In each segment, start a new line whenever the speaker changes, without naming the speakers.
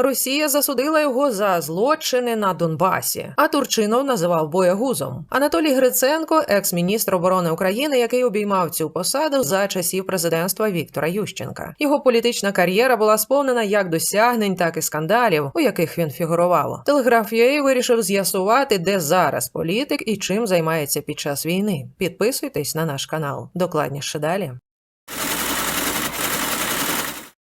Росія засудила його за злочини на Донбасі, а Турчинов називав боягузом. Анатолій Гриценко, екс-міністр оборони України, який обіймав цю посаду за часів президентства Віктора Ющенка. Його політична кар'єра була сповнена як досягнень, так і скандалів, у яких він фігурував. Телеграф вирішив з'ясувати, де зараз політик і чим займається під час війни. Підписуйтесь на наш канал. Докладніше далі.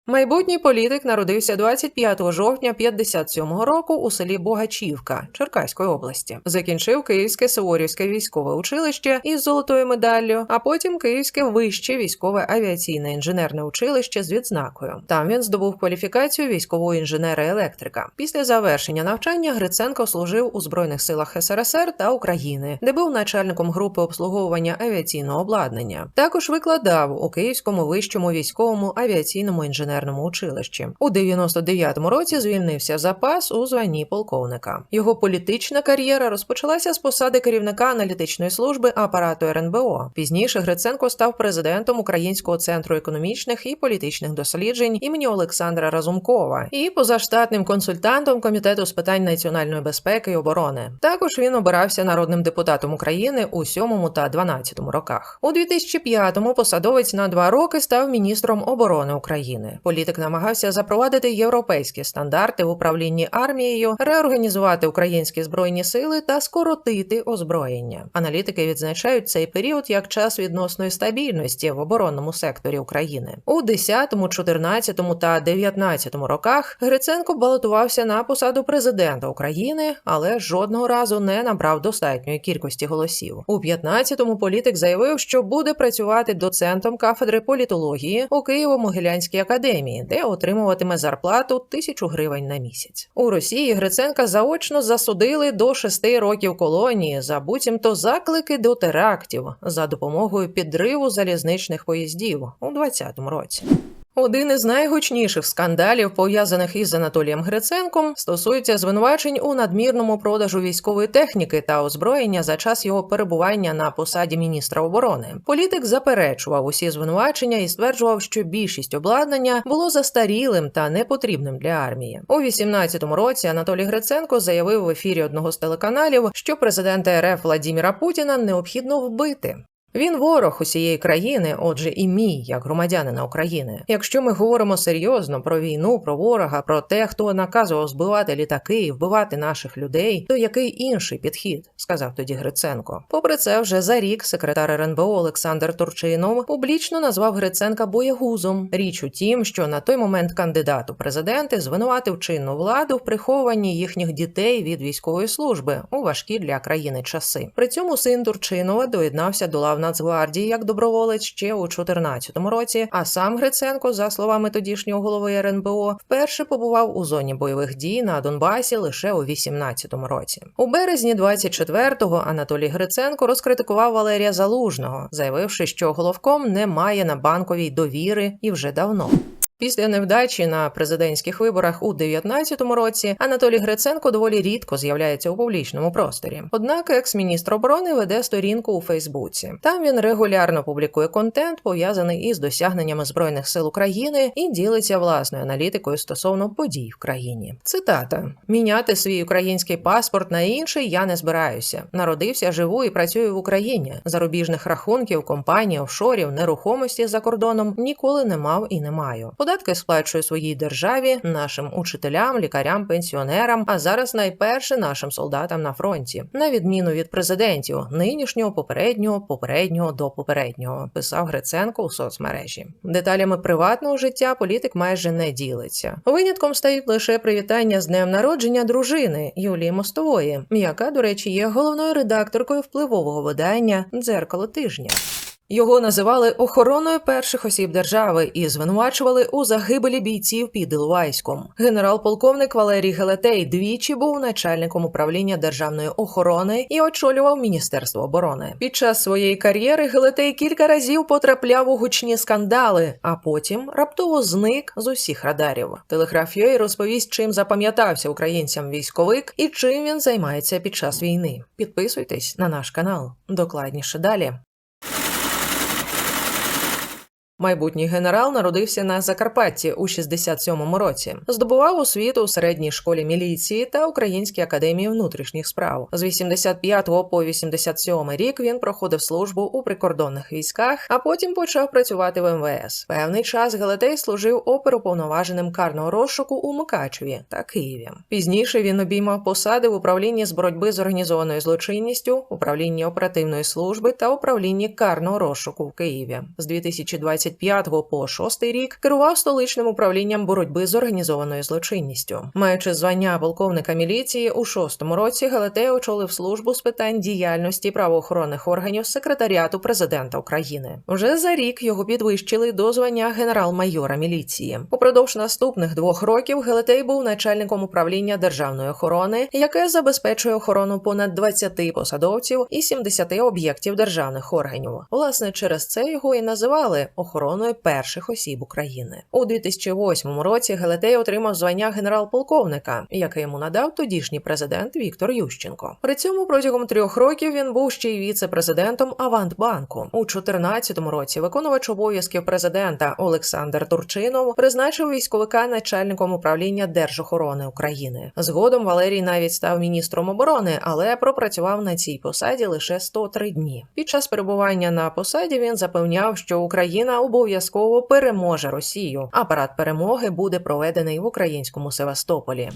Майбутній політик народився 25 жовтня 57-го року у селі Богачівка Черкаської області. Закінчив Київське Суворівське військове училище із золотою медаллю, а потім Київське вище військове авіаційне інженерне училище з відзнакою. Там він здобув кваліфікацію військового інженера-електрика. Після завершення навчання Гриценко служив у збройних силах СРСР та України, де був начальником групи обслуговування авіаційного обладнання. Також викладав у Київському вищому військовому авіаційному інженерному училищі. У 99-му році звільнився запас у званні полковника. Його політична кар'єра розпочалася з посади керівника аналітичної служби апарату РНБО. Пізніше Гриценко став президентом Українського центру економічних і політичних досліджень імені Олександра Разумкова і позаштатним консультантом комітету з питань національної безпеки і оборони. Також він обирався народним депутатом України у 7 та 12 роках. У 2005-му посадовець на два роки став міністром оборони України. Політик намагався запровадити європейські стандарти в управлінні армією, реорганізувати українські збройні сили та скоротити озброєння. Аналітики відзначають цей період як час відносної стабільності в оборонному секторі України. У 10, 14 та 19 роках Гриценко балотувався на посаду президента України, але жодного разу не набрав достатньої кількості голосів. У 15-му політик заявив, що буде працювати доцентом кафедри політології у Києво-Могилянській академії, де отримуватиме зарплату тисячу гривень на місяць. У Росії Гриценка заочно засудили до шести років колонії за буцімто заклики до терактів за допомогою підриву залізничних поїздів у 20-му році. Один із найгучніших скандалів, пов'язаних із Анатолієм Гриценком, стосується звинувачень у надмірному продажу військової техніки та озброєння за час його перебування на посаді міністра оборони. Політик заперечував усі звинувачення і стверджував, що більшість обладнання було застарілим та непотрібним для армії. У 18-му році Анатолій Гриценко заявив в ефірі одного з телеканалів, що президента РФ Владіміра Путіна необхідно вбити. Він ворог усієї країни, отже, і мій, як громадянина України. Якщо ми говоримо серйозно про війну, про ворога, про те, хто наказував збивати літаки і вбивати наших людей, то який інший підхід? сказав тоді Гриценко. Попри це, вже за рік секретар РНБО Олександр Турчинов публічно назвав Гриценка боєгузом. Річ у тім, що на той момент кандидат у президенти звинуватив чинну владу в прихованні їхніх дітей від військової служби у важкі для країни часи. При цьому син Турчинова доєднався до лав Нацгвардії як доброволець ще у 2014 році. А сам Гриценко, за словами тодішнього голови РНБО, вперше побував у зоні бойових дій на Донбасі лише у 2018 році. У березні 24-го Анатолій Гриценко розкритикував Валерія Залужного, заявивши, що головком не має на банковій довіри і вже давно. Після невдачі на президентських виборах у 2019 році Анатолій Гриценко доволі рідко з'являється у публічному просторі. Однак, екс-міністр оборони веде сторінку у Фейсбуці. Там він регулярно публікує контент, пов'язаний із досягненнями збройних сил України, і ділиться власною аналітикою стосовно подій в країні. Цитата: міняти свій український паспорт на інший я не збираюся. Народився, живу і працюю в Україні. Зарубіжних рахунків, компаній, офшорів, нерухомості за кордоном ніколи не мав і не маю. Податки сплачую своїй державі, нашим учителям, лікарям, пенсіонерам, а зараз найперше нашим солдатам на фронті, на відміну від президентів нинішнього, попереднього, попереднього до попереднього, писав Гриценко у соцмережі. Деталями приватного життя політик майже не ділиться. Винятком стають лише привітання з днем народження дружини Юлії Мостової, яка, до речі, є головною редакторкою впливового видання Дзеркало тижня. Його називали охороною перших осіб держави і звинувачували у загибелі бійців під Іловайськом. Генерал-полковник Валерій Гелетей двічі був начальником управління державної охорони і очолював міністерство оборони. Під час своєї кар'єри Гелетей кілька разів потрапляв у гучні скандали, а потім раптово зник з усіх радарів. Телеграф розповість, чим запам'ятався українцям військовик і чим він займається під час війни. Підписуйтесь на наш канал. Докладніше далі. Майбутній генерал народився на Закарпатті у 67-му році. Здобував освіту у середній школі міліції та Українській академії внутрішніх справ. З 85 по 87 рік він проходив службу у прикордонних військах, а потім почав працювати в МВС. Певний час Галатей служив оперуповноваженим карного розшуку у Мукачеві та Києві. Пізніше він обіймав посади в управлінні з боротьби з організованою злочинністю, управлінні оперативної служби та управлінні карного розшуку в Києві. З 2025 по 6 рік керував столичним управлінням боротьби з організованою злочинністю. Маючи звання полковника міліції, у шостому році Галатей очолив службу з питань діяльності правоохоронних органів секретаріату президента України. Вже за рік його підвищили до звання генерал-майора міліції. Упродовж наступних двох років Галатей був начальником управління державної охорони, яке забезпечує охорону понад 20 посадовців і 70 об'єктів державних органів. Власне, через це його і називали охороною перших осіб України. У 2008 році Галатей отримав звання генерал-полковника, яке йому надав тодішній президент Віктор Ющенко. При цьому протягом трьох років він був ще й віце-президентом Авантбанку. У 2014 році виконувач обов'язків президента Олександр Турчинов призначив військовика начальником управління Держохорони України. Згодом Валерій навіть став міністром оборони, але пропрацював на цій посаді лише 103 дні. Під час перебування на посаді він запевняв, що Україна обов'язково переможе Росію. Апарат перемоги буде проведений в українському Севастополі.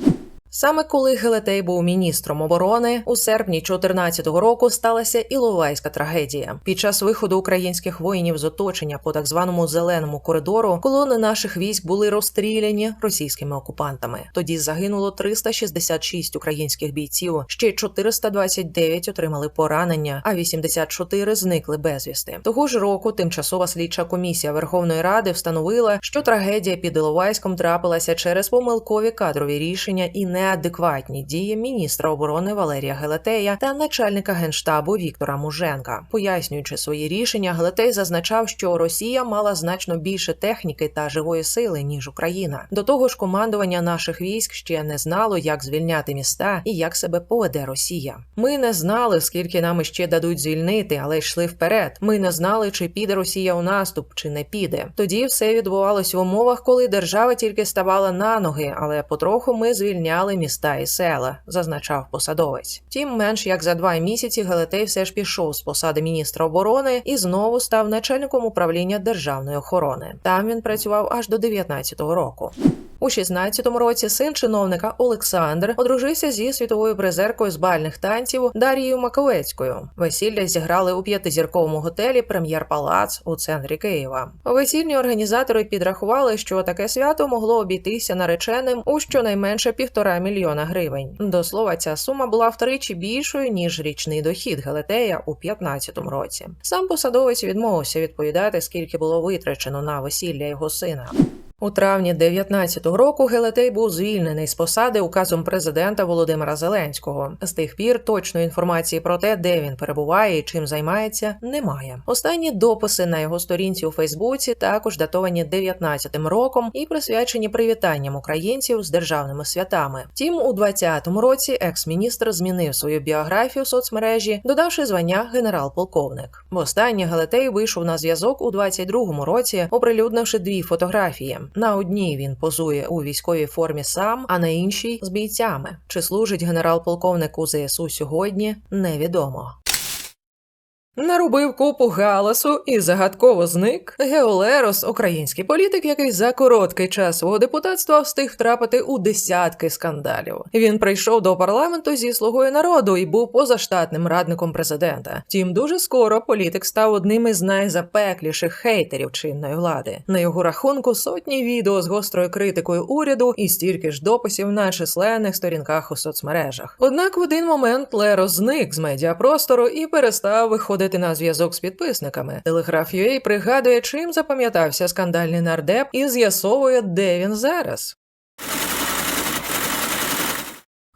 Саме коли Гелетей був міністром оборони, у серпні 2014 року сталася Іловайська трагедія. Під час виходу українських воїнів з оточення по так званому зеленому коридору колони наших військ були розстріляні російськими окупантами. Тоді загинуло 366 українських бійців, ще 429 отримали поранення, а 84 зникли безвісти. Того ж року тимчасова слідча комісія Верховної Ради встановила, що трагедія під Іловайськом трапилася через помилкові кадрові рішення і неадекватні дії міністра оборони Валерія Гелетея та начальника генштабу Віктора Муженка. Пояснюючи свої рішення, Гелетей зазначав, що Росія мала значно більше техніки та живої сили ніж Україна. До того ж, командування наших військ ще не знало, як звільняти міста і як себе поведе Росія. Ми не знали, скільки нам іще дадуть звільнити, але йшли вперед. Ми не знали, чи піде Росія у наступ, чи не піде. Тоді все відбувалось в умовах, коли держава тільки ставала на ноги, але потроху ми звільняли міста і села, зазначав посадовець. Тим менш як за два місяці Галетей все ж пішов з посади міністра оборони і знову став начальником управління державної охорони. Там він працював аж до 19-го року. У 16-му році син чиновника Олександр одружився зі світовою призеркою з бальних танців Дарією Маковецькою. Весілля зіграли у п'ятизірковому готелі Прем'єр Палац у центрі Києва. Весільні організатори підрахували, що таке свято могло обійтися нареченим у щонайменше півтора мільйона гривень. До слова, ця сума була втричі більшою ніж річний дохід Галатея у 15-му році. Сам посадовець відмовився відповідати, скільки було витрачено на весілля його сина. У травні 19-го року Гелетей був звільнений з посади указом президента Володимира Зеленського. З тих пір точної інформації про те, де він перебуває і чим займається, немає. Останні дописи на його сторінці у Фейсбуці також датовані 19-м роком і присвячені привітанням українців з державними святами. Втім, у 20-му році екс-міністр змінив свою біографію в соцмережі, додавши звання генерал-полковник. Востаннє Галатей вийшов на зв'язок у 22-му році, оприлюднивши дві фотографії. На одній він позує у військовій формі сам, а на іншій з бійцями. Чи служить генерал-полковник у ЗСУ сьогодні, невідомо. Нарубив купу галасу і загадково зник Геолерос, український політик, який за короткий час свого депутатства встиг втрапити у десятки скандалів. Він прийшов до парламенту зі слугою народу і був позаштатним радником президента. Втім, дуже скоро політик став одним із найзапекліших хейтерів чинної влади. На його рахунку сотні відео з гострою критикою уряду і стільки ж дописів на численних сторінках у соцмережах. Однак в один момент Лерос зник з медіапростору і перестав виходити на зв'язок з підписниками. Телеграф UA пригадує, чим запам'ятався скандальний нардеп і з'ясовує, де він зараз.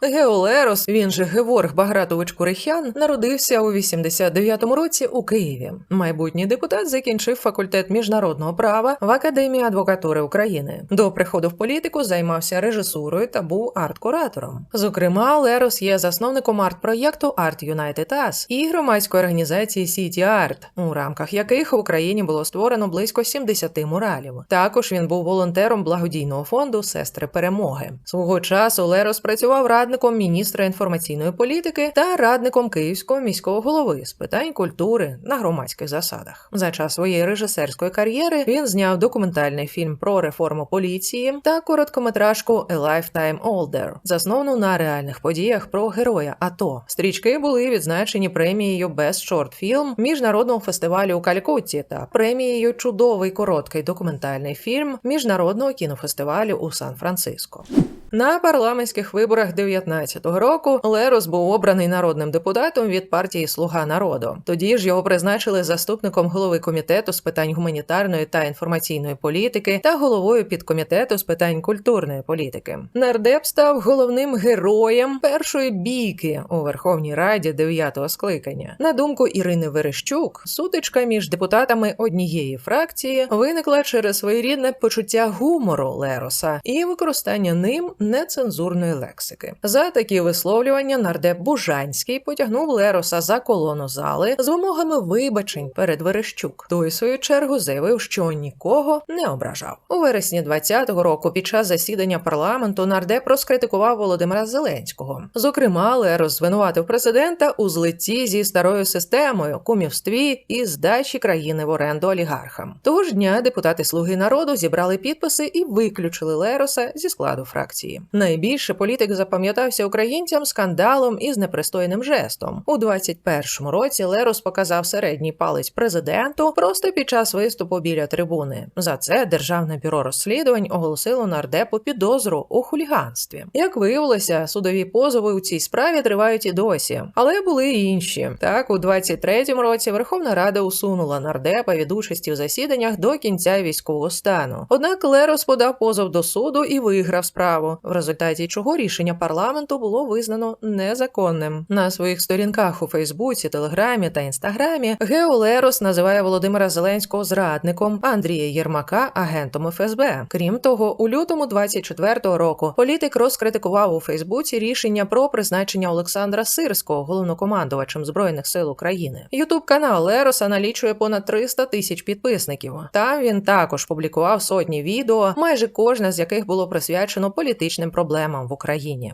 Геолерос, він же Геворг Багратович Курихян, народився у 89-му році у Києві. Майбутній депутат закінчив факультет міжнародного права в Академії адвокатури України. До приходу в політику займався режисурою та був арт-куратором. Зокрема, Лерос є засновником арт-проєкту Art United Us і громадської організації City Art, у рамках яких в Україні було створено близько 70 муралів. Також він був волонтером благодійного фонду Сестри Перемоги. Свого часу Лерос працював радником міністра інформаційної політики та радником Київського міського голови з питань культури на громадських засадах. За час своєї режисерської кар'єри він зняв документальний фільм про реформу поліції та короткометражку A Lifetime Older, засновану на реальних подіях про героя АТО. Стрічки були відзначені премією Best Short Film міжнародного фестивалю у Калькутті та премією Чудовий короткий документальний фільм міжнародного кінофестивалю у Сан-Франциско. На парламентських виборах 19-го року Лерос був обраний народним депутатом від партії Слуга народу. Тоді ж його призначили заступником голови комітету з питань гуманітарної та інформаційної політики та головою підкомітету з питань культурної політики. Нардеп став головним героєм першої бійки у Верховній Раді 9-го скликання. На думку Ірини Верещук, сутичка між депутатами однієї фракції виникла через своєрідне почуття гумору Лероса і використання ним нецензурної лексики. За такі висловлювання нардеп Бужанський потягнув Лероса за колону зали з вимогами вибачень перед Верещук. Той, свою чергу, заявив, що нікого не ображав. У вересні 20-го року, під час засідання парламенту, нардеп розкритикував Володимира Зеленського. Зокрема, Лерос звинуватив президента у злитті зі старою системою, кумівстві і здачі країни в оренду олігархам. Того ж дня депутати Слуги народу зібрали підписи і виключили Лероса зі складу фракції. Найбільше політик запам'ятався українцям скандалом із непристойним жестом. У 21-му році Лерос показав середній палець президенту просто під час виступу біля трибуни. За це державне бюро розслідувань оголосило нардепу підозру у хуліганстві. Як виявилося, судові позови у цій справі тривають і досі, але були й інші. Так, у 23-му році Верховна Рада усунула нардепа від участі в засіданнях до кінця військового стану. Однак Лерос подав позов до суду і виграв справу, в результаті чого рішення парламенту було визнано незаконним. На своїх сторінках у Фейсбуці, Телеграмі та Інстаграмі Гео Лерос називає Володимира Зеленського зрадником, Андрія Єрмака агентом ФСБ. Крім того, у лютому 24-го року політик розкритикував у Фейсбуці рішення про призначення Олександра Сирського головнокомандувачем збройних сил України. Ютуб канал Лероса налічує понад 300 тисяч підписників. Там він також публікував сотні відео, майже кожне з яких було присвячено політичним проблемам в Україні.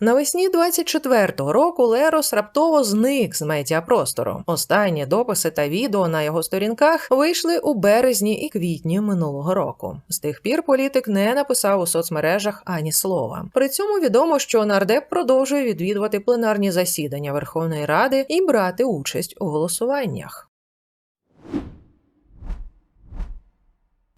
Навесні 24-го року Лерос раптово зник з медіапростору. Останні дописи та відео на його сторінках вийшли у березні і квітні минулого року. З тих пір політик не написав у соцмережах ані слова. При цьому відомо, що нардеп продовжує відвідувати пленарні засідання Верховної Ради і брати участь у голосуваннях.